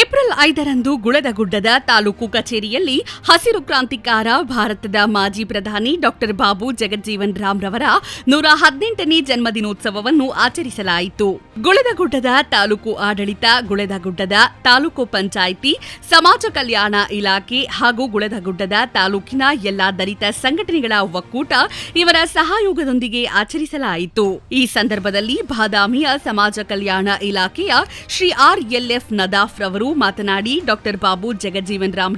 April ಐದರಂದು ಗುಳದಗುಡ್ಡದ ತಾಲೂಕು ಕಚೇರಿಯಲ್ಲಿ ಹಸಿರು ಕ್ರಾಂತಿಕಾರ ಭಾರತದ ಮಾಜಿ ಪ್ರಧಾನಿ ಡಾಕ್ಟರ್ ಬಾಬು ಜಗಜ್ಜೀವನ್ ರಾಮ್ ರವರ ನೂರ ಹದಿನೆಂಟನೇ ಜನ್ಮದಿನೋತ್ಸವವನ್ನು ಆಚರಿಸಲಾಯಿತು. ಗುಳದಗುಡ್ಡದ ತಾಲೂಕು ಆಡಳಿತ, ಗುಳದಗುಡ್ಡದ ತಾಲೂಕು ಪಂಚಾಯಿತಿ, ಸಮಾಜ ಕಲ್ಯಾಣ ಇಲಾಖೆ ಹಾಗೂ ಗುಳದಗುಡ್ಡದ ತಾಲೂಕಿನ ಎಲ್ಲಾ ದಲಿತ ಸಂಘಟನೆಗಳ ಒಕ್ಕೂಟ ಇವರ ಸಹಯೋಗದೊಂದಿಗೆ ಆಚರಿಸಲಾಯಿತು. ಈ ಸಂದರ್ಭದಲ್ಲಿ ಬಾದಾಮಿಯ ಸಮಾಜ ಕಲ್ಯಾಣ ಇಲಾಖೆಯ Shri R L F Nadaf ರವರು ಮಾತನಾಡಿ ಡಾಕ್ಟರ್ ಬಾಬು ಜಗಜೀವನ್ ರಾಮ್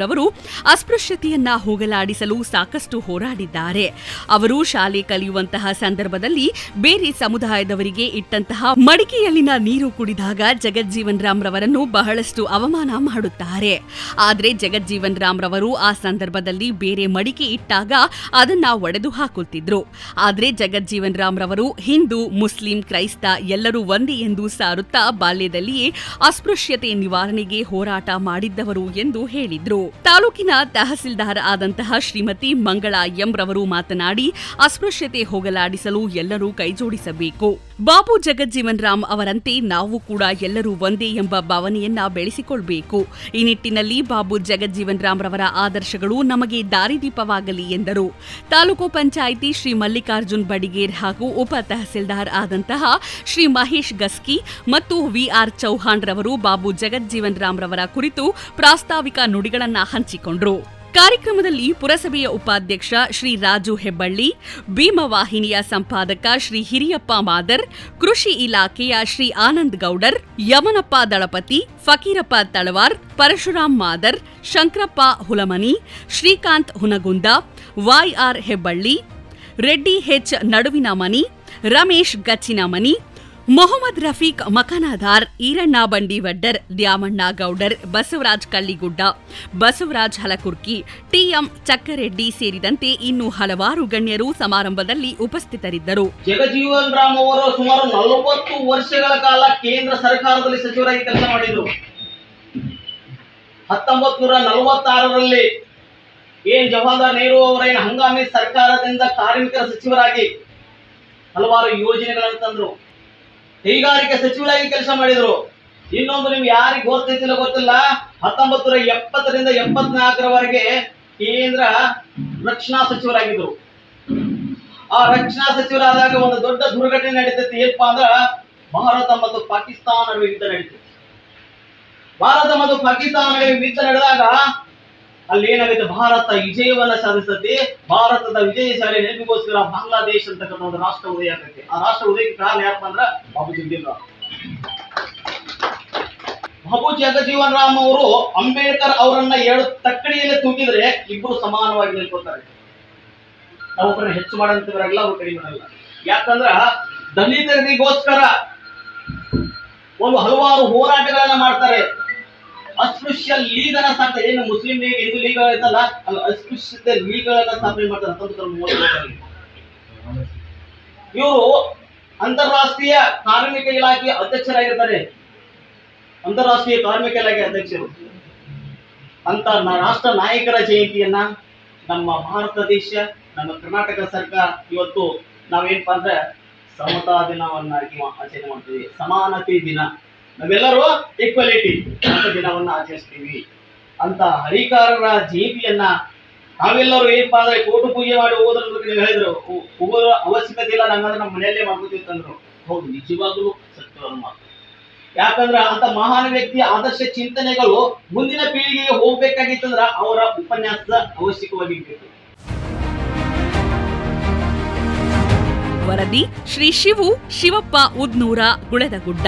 ಅಸ್ಪೃಶ್ಯತೆಯನ್ನ ಹೋಗಲಾಡಿಸಲು ಸಾಕಷ್ಟು ಹೋರಾಡಿದ್ದಾರೆ. ಅವರು ಶಾಲೆ ಕಲಿಯುವಂತಹ ಸಂದರ್ಭದಲ್ಲಿ ಬೇರೆ ಸಮುದಾಯದವರಿಗೆ ಇಟ್ಟಂತಹ ಮಡಿಕೆಯಲ್ಲಿನ ನೀರು ಕುಡಿದಾಗ ಜಗಜ್ಜೀವನ್ ರಾಮ್ ರವರನ್ನು ಬಹಳಷ್ಟು ಅವಮಾನ ಮಾಡುತ್ತಾರೆ. ಆದರೆ ಜಗಜ್ಜೀವನ್ ರಾಮ್ ರವರು ಆ ಸಂದರ್ಭದಲ್ಲಿ ಬೇರೆ ಮಡಿಕೆ ಇಟ್ಟಾಗ ಅದನ್ನ ಒಡೆದು ಹಾಕುತ್ತಿದ್ರು. ಆದರೆ ಜಗಜ್ಜೀವನ್ ರಾಮ್ ರವರು ಹಿಂದೂ, ಮುಸ್ಲಿಂ, ಕ್ರೈಸ್ತ ಎಲ್ಲರೂ ಒಂದೇ ಎಂದು ಸಾರುತ್ತಾ ಬಾಲ್ಯದಲ್ಲಿಯೇ ಅಸ್ಪೃಶ್ಯತೆ ನಿವಾರಣೆಗೆ ಹೋರಾಟ ಮಾಡಿದ್ದವರು ಎಂದು ಹೇಳಿದ್ರು. ತಾಲೂಕಿನ ತಹಸೀಲ್ದಾರ್ ಆದಂತಹ ಶ್ರೀಮತಿ ಮಂಗಳಾ ಎಂ ರವರು ಮಾತನಾಡಿ, ಅಸ್ಪೃಶ್ಯತೆ ಹೋಗಲಾಡಿಸಲು ಎಲ್ಲರೂ ಕೈಜೋಡಿಸಬೇಕು. ಬಾಬು ಜಗಜ್ಜೀವನ್ ರಾಮ್ ಅವರಂತೆ ನಾವು ಕೂಡ ಎಲ್ಲರೂ ಒಂದೇ ಎಂಬ ಭಾವನೆಯನ್ನ ಬೆಳೆಸಿಕೊಳ್ಬೇಕು. ಈ ನಿಟ್ಟಿನಲ್ಲಿ ಬಾಬು ಜಗಜ್ಜೀವನ್ ರಾಮ್ ರವರ ಆದರ್ಶಗಳು ನಮಗೆ ದಾರಿದೀಪವಾಗಲಿ ಎಂದರು. ತಾಲೂಕು ಪಂಚಾಯಿತಿ ಶ್ರೀ ಮಲ್ಲಿಕಾರ್ಜುನ್ ಬಡಿಗೇರ್ ಹಾಗೂ ಉಪ ತಹಸೀಲ್ದಾರ್ ಆದಂತಹ ಶ್ರೀ ಮಹೇಶ್ ಗಸ್ಕಿ ಮತ್ತು ವಿಆರ್ ಚೌಹಾಣ್ ರವರು ಬಾಬು ಜಗಜ್ಜೀವನ್ ರವರ ಕುರಿತು ಪ್ರಾಸ್ತಾವಿಕ ನುಡಿಗಳನ್ನು ಹಂಚಿಕೊಂಡ್ರು. ಕಾರ್ಯಕ್ರಮದಲ್ಲಿ ಪುರಸಭೆಯ ಉಪಾಧ್ಯಕ್ಷ ಶ್ರೀ ರಾಜು ಹೆಬ್ಬಳ್ಳಿ ಭೀಮವಾಹಿನಿಯ ಸಂಪಾದಕ ಶ್ರೀ ಹಿರಿಯಪ್ಪ ಮಾದರ್, ಕೃಷಿ ಇಲಾಖೆಯ Shri Anand Gowdar, Yamanappa Dalapathi, Fakirappa Talawar, Parashuram Madar, Shankarappa Hulamani, Srikanth Hunagunda YR Hebballi, Reddy H Naduvinamani Ramesh Gacchinamani Mohammed Rafiq Makanadar Iranna Bandivaddar Dyamanna Gowdar, Basavaraj Kalligudda, Basavaraj Halakurki, TM Chakkareddy ಸೇರಿದಂತೆ ಇನ್ನು ಹಲವಾರು ಗಣ್ಯರು ಸಮಾರಂಭದಲ್ಲಿ ಉಪಸ್ಥಿತರಿದ್ದರು. ಜಗಜೀವನ್ ರಾಮ್ ಅವರು ಸುಮಾರು ನಲವತ್ತು ವರ್ಷಗಳ ಕಾಲ ಕೇಂದ್ರ ಸರ್ಕಾರದಲ್ಲಿ ಸಚಿವರಾಗಿ ಕೆಲಸ ಮಾಡಿದ್ರು. ಹತ್ತೊಂಬತ್ ನೂರ ನಲವತ್ತಾರರಲ್ಲಿ ಏನ್ ಜವಾಹರ್ಲಾಲ್ ನೆಹರು ಅವರ ಹಂಗಾಮಿ ಸರ್ಕಾರದಿಂದ ಕಾರ್ಮಿಕರ ಸಚಿವರಾಗಿ ಹಲವಾರು ಯೋಜನೆಗಳನ್ನು ತಂದ್ರು. ಕೈಗಾರಿಕೆ ಸಚಿವರಾಗಿ ಕೆಲಸ ಮಾಡಿದ್ರು. ಇನ್ನೊಂದು ನಿಮ್ಗೆ ಯಾರಿಗೆ ಗೊತ್ತೈತಿಲ್ಲ ಗೊತ್ತಿಲ್ಲ ಹತ್ತೊಂಬತ್ತು ಎಪ್ಪತ್ತರಿಂದ ಎಪ್ಪತ್ನಾಲ್ಕರವರೆಗೆ ಕೇಂದ್ರ ರಕ್ಷಣಾ ಸಚಿವರಾಗಿದ್ರು. ಆ ರಕ್ಷಣಾ ಸಚಿವರಾದಾಗ ಒಂದು ದೊಡ್ಡ ದುರ್ಘಟನೆ ನಡೀತೈತಿ. ಏನಪ್ಪಾ ಅಂದ್ರ, ಭಾರತ ಮತ್ತು ಪಾಕಿಸ್ತಾನ ನಡುವೆ ಯುದ್ಧ ನಡೀತೈತಿ. ಭಾರತ ಮತ್ತು ಪಾಕಿಸ್ತಾನ ನಡುವೆ ಯುದ್ಧ ನಡೆದಾಗ ಅಲ್ಲಿ ಏನಾಗುತ್ತೆ ಭಾರತ ವಿಜಯವನ್ನ ಸಾಧಿಸುತ್ತೆ. ಭಾರತದ ವಿಜಯ ಶಾಲೆ ನೆನಪಿಗೋಸ್ಕರ ಬಾಂಗ್ಲಾದೇಶ ಅಂತಕ್ಕಂಥ ಒಂದು ರಾಷ್ಟ್ರ ಉದಯ ಆಗುತ್ತೆ. ಆ ರಾಷ್ಟ್ರ ಉದಯಕ್ಕೆ ಕಾರಣ ಯಾರಪ್ಪ ಅಂದ್ರ ಬಾಬು ಜಗಜೀವನ್ ಬಾಬು ಜಗಜೀವನ್ ರಾಮ್ ಅವರು ಅಂಬೇಡ್ಕರ್ ಅವರನ್ನ ಎರಡು ತಕ್ಕಡಿಯಲ್ಲಿ ತೂಗಿದ್ರೆ ಇಬ್ಬರು ಸಮಾನವಾಗಿ ನಿಲ್ಕೋತಾರೆ ಒಬ್ಬರನ್ನ ಹೆಚ್ಚು ಮಾಡಂತವರೆಲ್ಲ ಅವ್ರು ಕಡಿಮೆ ಮಾಡಲ್ಲ. ಯಾಕಂದ್ರ ದಲಿತರಿಗೋಸ್ಕರ ಒಂದು ಹಲವಾರು ಹೋರಾಟಗಳನ್ನ ಮಾಡ್ತಾರೆ. ಅಸ್ಪೃಶ್ಯ ಲೀಗನ್ನ ಸ್ಥಾಪನೆ, ಏನು ಮುಸ್ಲಿಂ ಲೀಗ್, ಹಿಂದೂ ಲೀಗ್ ಐತಲ್ಲ ಅಲ್ಲಿ ಅಸ್ಪೃಶ್ಯತೆ ಲೀಗ್ಗಳನ್ನ ಸ್ಥಾಪನೆ ಮಾಡ್ತಾರೆ ಹತ್ತೊಂಬತ್ತು ನೂರ ಮೂವತ್ತೇಳರಲ್ಲಿ ಇವರು ಅಂತಾರಾಷ್ಟ್ರೀಯ ಕಾರ್ಮಿಕ ಇಲಾಖೆಯ ಅಧ್ಯಕ್ಷರಾಗಿರ್ತಾರೆ. ಅಂತಾರಾಷ್ಟ್ರೀಯ ಕಾರ್ಮಿಕ ಇಲಾಖೆ ಅಧ್ಯಕ್ಷರು. ಅಂತ ರಾಷ್ಟ್ರ ನಾಯಕರ ಜಯಂತಿಯನ್ನ ನಮ್ಮ ಭಾರತ ದೇಶ, ನಮ್ಮ ಕರ್ನಾಟಕ ಸರ್ಕಾರ ಇವತ್ತು ನಾವೇನಪ್ಪ ಅಂದ್ರೆ ಸಮತಾ ದಿನವನ್ನಾಗಿ ಆಚರಣೆ ಮಾಡ್ತೀವಿ. ಸಮಾನತೆ ದಿನ. ನಾವೆಲ್ಲರೂ ಈಕ್ವಾಲಿಟಿ ಅಂತ ದಿನವನ್ನು ಆಚರಿಸ್ತೀವಿ. ಅಂತ ಹರಿಕಾರರ ಜೀವಿಯನ್ನ ನಾವೆಲ್ಲರೂ ಏನಪ್ಪ ಅಂದ್ರೆ ಕೋಟು ಪೂಜೆ ಮಾಡಿ ಹೋಗೋದ್ರ ನೀವು ಹೇಳಿದ್ರು. ಹೋಗೋದ್ರ ಹೋಗೋ ಅವಶ್ಯಕತೆ ಇಲ್ಲ ನಂಗಂದ್ರೆ ನಮ್ಮ ಮನೆಯಲ್ಲೇ ಮಾಡ್ಕೋತೀವಿ ಅಂತಂದ್ರು. ಹೌದು, ನಿಜವಾಗ್ಲೂ ಸತ್ಯವನ್ನು ಮಾತು. ಯಾಕಂದ್ರೆ ಅಂತ ಮಹಾನ್ ವ್ಯಕ್ತಿಯ ಆದರ್ಶ ಚಿಂತನೆಗಳು ಮುಂದಿನ ಪೀಳಿಗೆಗೆ ಹೋಗ್ಬೇಕಾಗಿತ್ತಂದ್ರ ಅವರ ಉಪನ್ಯಾಸ ಅವಶ್ಯಕವಾಗಿರ್ಬೇಕು ವರದಿ ಶ್ರೀ ಶಿವು ಶಿವಪ್ಪ ಉದ್ನೂರ ಗುಳದಗುಡ್ಡ.